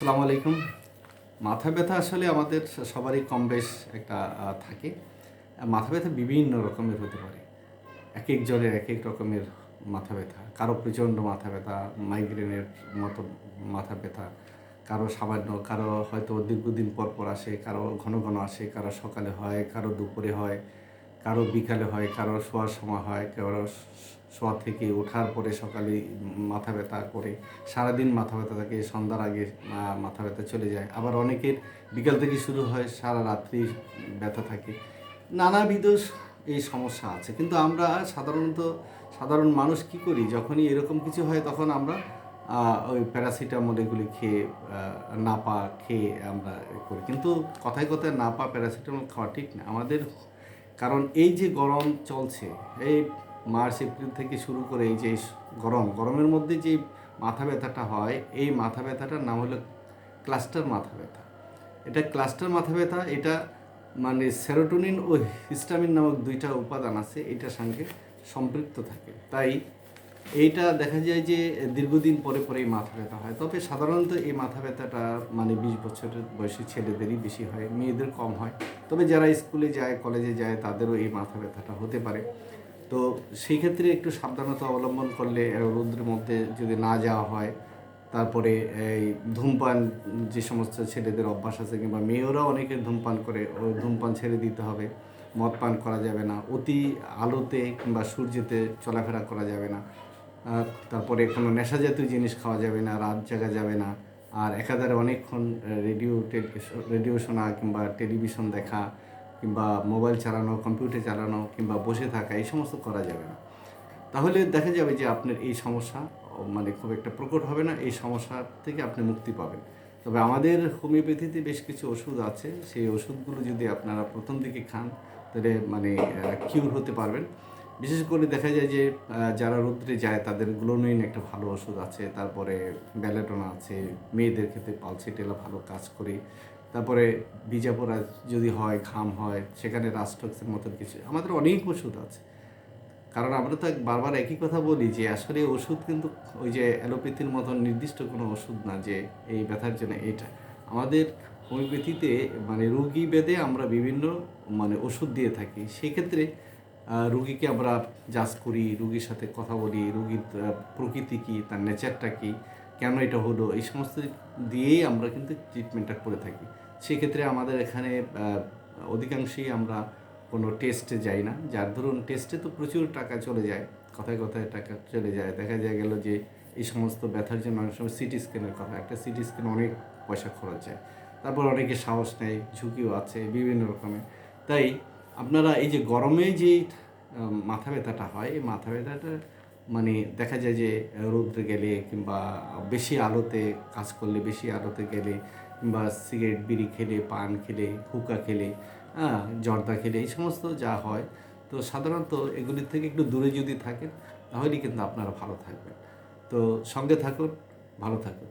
আসসালামু আলাইকুম। মাথা ব্যথা আসলে আমাদের সবারই কম বেশ একটা থাকে। মাথা ব্যথা বিভিন্ন রকমের হতে পারে। এক এক জনের এক এক রকমের মাথা ব্যথা। কারও প্রচণ্ড মাথা ব্যথা, মাইগ্রেনের মতো মাথা ব্যথা। কারও সামান্য, কারও হয়তো দীর্ঘদিন পর পর আসে, কারও ঘন ঘন আসে, কারও সকালে হয়, কারও দুপুরে হয়। কারও বিকালে হয়, কারও শোয়ার সময় হয়, কারও শোয়া থেকে ওঠার পরে সকালে মাথা ব্যথা করে, সারাদিন মাথা ব্যথা থাকে, সন্ধ্যার আগে মাথা ব্যথা চলে যায়। আবার অনেকের বিকাল থেকে শুরু হয়, সারা রাত্রি ব্যথা থাকে। নানাবিধ এই সমস্যা আছে। কিন্তু আমরা সাধারণত, সাধারণ মানুষ কি করি? যখনই এরকম কিছু হয়, তখন আমরা ওই প্যারাসিটামল এগুলি খেয়ে নাপা খেয়ে আমরা করি। কিন্তু কথায় কথায় নাপা, প্যারাসিটামল খাওয়া ঠিক না। আমাদের কারণ এই যে গরম চলছে, এই মার্চ, এপ্রিল থেকে শুরু করে এই যে গরম, গরমের মধ্যে যে মাথা ব্যথাটা হয়, এই মাথা ব্যথাটার নাম হলো ক্লাস্টার মাথা ব্যথা। এটা ক্লাস্টার মাথা ব্যথা, এটা মানে সেরোটোনিন ও হিস্টামিন নামক দুইটা উপাদান আছে, এটার সঙ্গে সম্পৃক্ত থাকে। তাই এইটা দেখা যায় যে দীর্ঘদিন পরে পরে এই মাথা ব্যথা হয়। তবে সাধারণত এই মাথা ব্যথাটা মানে বিশ বছরের বয়সী ছেলেদেরই বেশি হয়, মেয়েদের কম হয়। তবে যারা স্কুলে যায়, কলেজে যায়, তাদেরও এই মাথা ব্যথাটা হতে পারে। তো সেই ক্ষেত্রে একটু সাবধানতা অবলম্বন করলে রৌদ্রের মধ্যে যদি না যাওয়া হয়, তারপরে এই ধূমপান যে সমস্ত ছেলেদের অভ্যাস আছে, কিংবা মেয়েরাও অনেকে ধূমপান করে ধূমপান ছেড়ে দিতে হবে, মদ পান করা যাবে না, অতি আলোতে কিংবা সূর্যেতে চলাফেরা করা যাবে না তারপরে কোনো নেশা জাতীয় জিনিস খাওয়া যাবে না, রাত জাগা যাবে না আর একাধারে অনেকক্ষণ রেডিও রেডিও শোনা কিংবা টেলিভিশন দেখা কিংবা মোবাইল চালানো কম্পিউটার চালানো কিংবা বসে থাকা, এই সমস্ত করা যাবে না। তাহলে দেখা যাবে যে আপনার এই সমস্যা মানে খুব একটা প্রকট হবে না, এই সমস্যা থেকে আপনি মুক্তি পাবেন। তবে আমাদের হোমিওপ্যাথিতে বেশ কিছু ওষুধ আছে, সেই ওষুধগুলো যদি আপনারা প্রথম দিকে খান, তাহলে মানে কিউর হতে পারবেন। বিশেষ করে দেখা যায় যে যারা রৌদ্রে যায়, তাদের গ্লোনোইন একটা ভালো ওষুধ আছে, তারপরে ব্যালেটনা আছে, মেয়েদের ক্ষেত্রে পালসিটেলা ভালো কাজ করে। তারপরে বিজাপোরা যদি হয়, ঘাম হয়, সেখানে রাস্টক্সের মতন কিছু, আমাদের অনেক ওষুধ আছে। কারণ আমরা তো বারবার একই কথা বলি যে, আসলে ওষুধ কিন্তু ওই যে অ্যালোপ্যাথির মতন নির্দিষ্ট কোনো ওষুধ না যে, এই ব্যথার জন্য এটা। আমাদের হোমিওপ্যাথিতে মানে রুগী বেদে আমরা বিভিন্ন মানে ওষুধ দিয়ে থাকি। সেক্ষেত্রে রুগীকে আমরা জাজ করি, রুগীর সাথে কথা বলি, রুগীর প্রকৃতি কী, তার নেচারটা কী, কেন এটা হলো, এই সমস্ত দিয়েই আমরা কিন্তু ট্রিটমেন্টটা করে থাকি। সেক্ষেত্রে আমাদের এখানে অধিকাংশই আমরা কোনো টেস্টে যাই না। যার ধরুন টেস্টে তো প্রচুর টাকা চলে যায়, কথায় কথায় টাকা চলে যায়। দেখা যায় গেল যে এই সমস্ত ব্যথার জন্য অনেক সময় সিটি স্ক্যানের কথা, একটা সিটি স্ক্যান অনেক পয়সা খরচ যায়। তারপর অনেকে সাহস নেয়, ঝুঁকিও আছে, বিভিন্ন রকমের। তাই আপনারা এই যে গরমে যে মাথা ব্যথাটা হয়, এই মাথা ব্যথাটা মানে দেখা যায় যে রৌদ্রে গেলে কিংবা বেশি আলোতে কাজ করলে, বেশি আলোতে গেলে কিংবা সিগারেট, বিড়ি খেলে, পান খেলে, হুকা খেলে হ্যাঁ জর্দা খেলে, এই সমস্ত যা হয়, তো সাধারণত এগুলির থেকে একটু দূরে যদি থাকেন, তাহলেই কিন্তু আপনারা ভালো থাকবেন। তো সঙ্গে থাকুন, ভালো থাকুন।